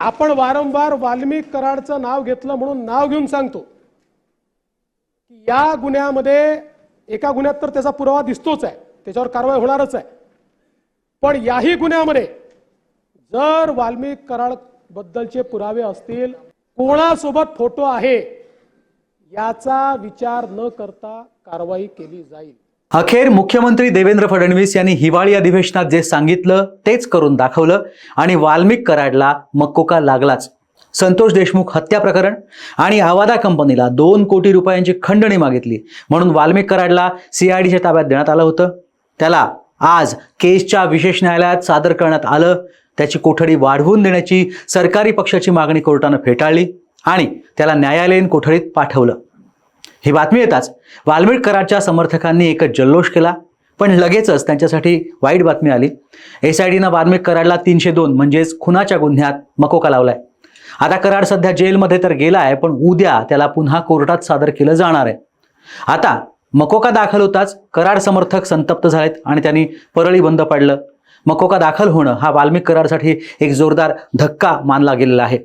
आपण वारंवार वाल्मिक कराडचं नाव घेतलं म्हणून नाव घेऊन सांगतो. की या गुन्ह्यामध्ये एका गुन्ह्यात तर त्याचा पुरावा दिसतोच आहे. त्याच्यावर कारवाई होणारच आहे. पण याही गुन्ह्यामध्ये जर वाल्मिक कराड बद्दलचे पुरावे असतील कोणासोबत फोटो आहे याचा विचार न करता कारवाई केली जाईल. अखेर मुख्यमंत्री देवेंद्र फडणवीस यांनी हिवाळी अधिवेशनात जे सांगितलं तेच करून दाखवलं आणि वाल्मिक कराडला मक्कोका लागलाच. संतोष देशमुख हत्या प्रकरण आणि आवादा कंपनीला दोन कोटी रुपयांची खंडणी मागितली म्हणून वाल्मिक कराडला सीआयडीच्या ताब्यात देण्यात आलं होतं. त्याला आज केसच्या विशेष न्यायालयात सादर करण्यात आलं. त्याची कोठडी वाढवून देण्याची सरकारी पक्षाची मागणी कोर्टानं फेटाळली आणि त्याला न्यायालयीन कोठडीत पाठवलं. ही बातमी येताच वाल्मिक कराडच्या समर्थकांनी एकच जल्लोष केला पण लगेचच त्यांच्यासाठी वाईट बातमी आली. एस आय डीनं वाल्मिक कराडला तीनशे दोन म्हणजेच खुनाच्या गुन्ह्यात मकोका लावलाय. आता कराड सध्या जेलमध्ये तर गेला आहे पण उद्या त्याला पुन्हा कोर्टात सादर केलं जाणार आहे. आता मकोका दाखल होताच कराड समर्थक संतप्त झालेत आणि त्यांनी परळी बंद पाडलं. मकोका दाखल होणं हा वाल्मिक कराडसाठी एक जोरदार धक्का मानला गेलेला आहे.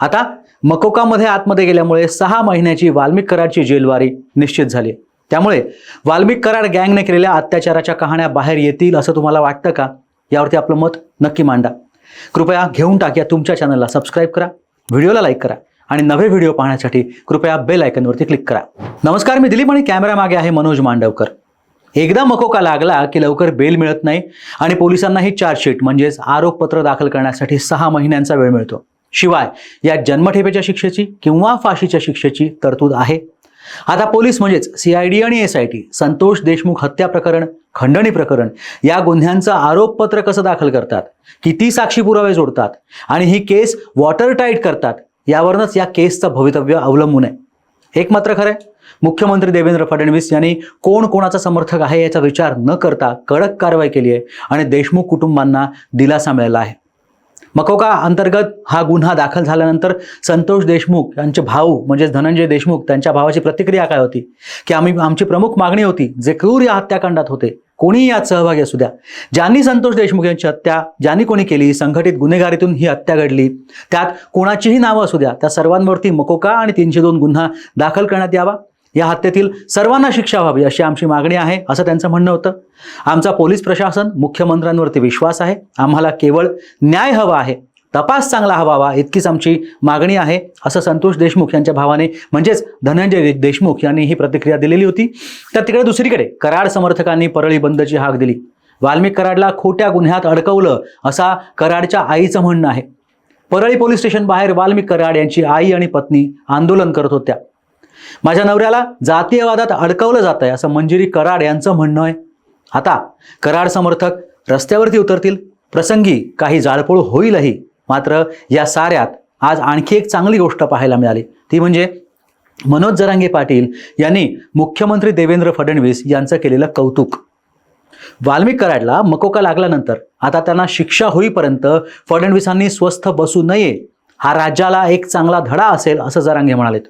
आता मकोकामध्ये आतमध्ये गेल्यामुळे सहा महिन्याची वाल्मिक कराडची जेलवारी निश्चित झाली. त्यामुळे वाल्मिक कराड गँगने केलेल्या अत्याचाराच्या कहाण्या बाहेर येतील असं तुम्हाला वाटतं का? यावरती आपलं मत नक्की मांडा. कृपया घेऊन टाक या तुमच्या चॅनलला सबस्क्राईब करा व्हिडिओला लाईक करा आणि नवे व्हिडिओ पाहण्यासाठी कृपया बेल आयकनवरती क्लिक करा. नमस्कार मी दिलीप आणि कॅमेरा मागे आहे मनोज मांडवकर. एकदा मकोका लागला की लवकर बेल मिळत नाही आणि पोलिसांनाही चार्जशीट म्हणजेच आरोपपत्र दाखल करण्यासाठी सहा महिन्यांचा वेळ मिळतो. शिवाय या जन्मठेपेच्या शिक्षेची किंवा फाशीच्या शिक्षेची तरतूद आहे. आता पोलीस म्हणजेच सीआयडी आणि S I T Santosh Deshmukh हत्या प्रकरण खंडणी प्रकरण या गुन्ह्यांचं आरोपपत्र कसं दाखल करतात? किती साक्षी पुरावे जोडतात? आणि ही केस वॉटर टाईट करतात? यावरूनच या केसचं भवितव्य अवलंबून आहे. एक मात्र खरं आहे मुख्यमंत्री देवेंद्र फडणवीस यांनी कोण कोणाचा समर्थक आहे याचा विचार न करता कडक कारवाई केली आहे आणि देशमुख कुटुंबांना दिलासा मिळाला आहे. मकोका अंतर्गत हा गुन्हा दाखल झाल्यानंतर संतोष देशमुख यांचे भाऊ म्हणजेच धनंजय देशमुख त्यांच्या भावाची प्रतिक्रिया काय होती? की आम्ही आमची प्रमुख मागणी होती जे क्रूर या हत्याकांडात होते कोणीही यात सहभागी असू द्या. ज्यांनी संतोष देशमुख यांची हत्या ज्यांनी कोणी केली संघटित गुन्हेगारीतून ही हत्या घडली त्यात कोणाचीही नावं असू द्या त्या सर्वांवरती मकोका आणि तीनशे दोन गुन्हा दाखल करण्यात यावा. या हत्येतील सर्वांना शिक्षा व्हावी अशी आमची मागणी आहे असं त्यांचं म्हणणं होतं. आमचा पोलीस प्रशासन मुख्यमंत्र्यांवरती विश्वास आहे. आम्हाला केवळ न्याय हवा आहे. तपास चांगला हवावा इतकीच आमची मागणी आहे असं संतोष देशमुख यांच्या भावाने म्हणजेच धनंजय देशमुख यांनी ही प्रतिक्रिया दिलेली होती. तर तिकडे दुसरीकडे कराड समर्थकांनी परळी बंदची हाक दिली. वाल्मिक कराडला खोट्या गुन्ह्यात अडकवलं असा कराडच्या आईचं म्हणणं आहे. परळी पोलीस स्टेशन बाहेर वाल्मिक कराड यांची आई आणि पत्नी आंदोलन करत होत्या. माझ्या नवऱ्याला जातीयवादात अडकवलं जात आहे असं मंजिरी कराड यांचं म्हणणं आहे. आता कराड समर्थक रस्त्यावरती उतरतील. प्रसंगी काही जाळपोळ होईलही. मात्र या साऱ्यात आज आणखी एक चांगली गोष्ट पाहायला मिळाली. ती म्हणजे मनोज जरांगे पाटील यांनी मुख्यमंत्री देवेंद्र फडणवीस यांचं केलेलं कौतुक. वाल्मिक कराडला मकोका लागल्यानंतर आता त्यांना शिक्षा होईपर्यंत फडणवीसांनी स्वस्थ बसू नये. हा राज्याला एक चांगला धडा असेल असं जरांगे म्हणालेत.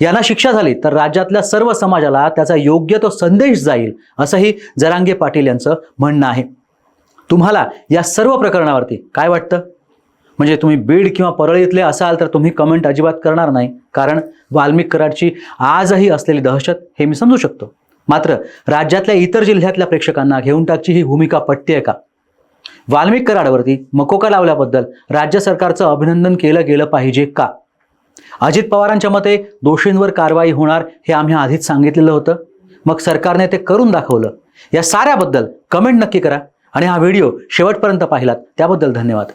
यांना शिक्षा झाली तर राज्यातल्या सर्व समाजाला त्याचा योग्य तो संदेश जाईल असंही जरांगे पाटील यांचं म्हणणं आहे. तुम्हाला या सर्व प्रकरणावरती काय वाटतं? म्हणजे तुम्ही बीड किंवा परळीतले असाल तर तुम्ही कमेंट अजिबात करणार नाही कारण वाल्मिक कराडची आजही असलेली दहशत हे मी समजू शकतो. मात्र राज्यातल्या इतर जिल्ह्यातल्या प्रेक्षकांना घेऊन टाकची ही भूमिका पटते का? वाल्मिक कराडवरती मकोका लावल्याबद्दल राज्य सरकारचं अभिनंदन केलं गेलं पाहिजे का? अजित पवारांच्या मते दोषींवर कारवाई होणार हे आम्ही आधीच सांगितलेलं होतं. मग सरकारने ते करून दाखवलं. या साऱ्याबद्दल कमेंट नक्की करा. आणि हा व्हिडिओ शेवटपर्यंत पाहिलात त्याबद्दल धन्यवाद.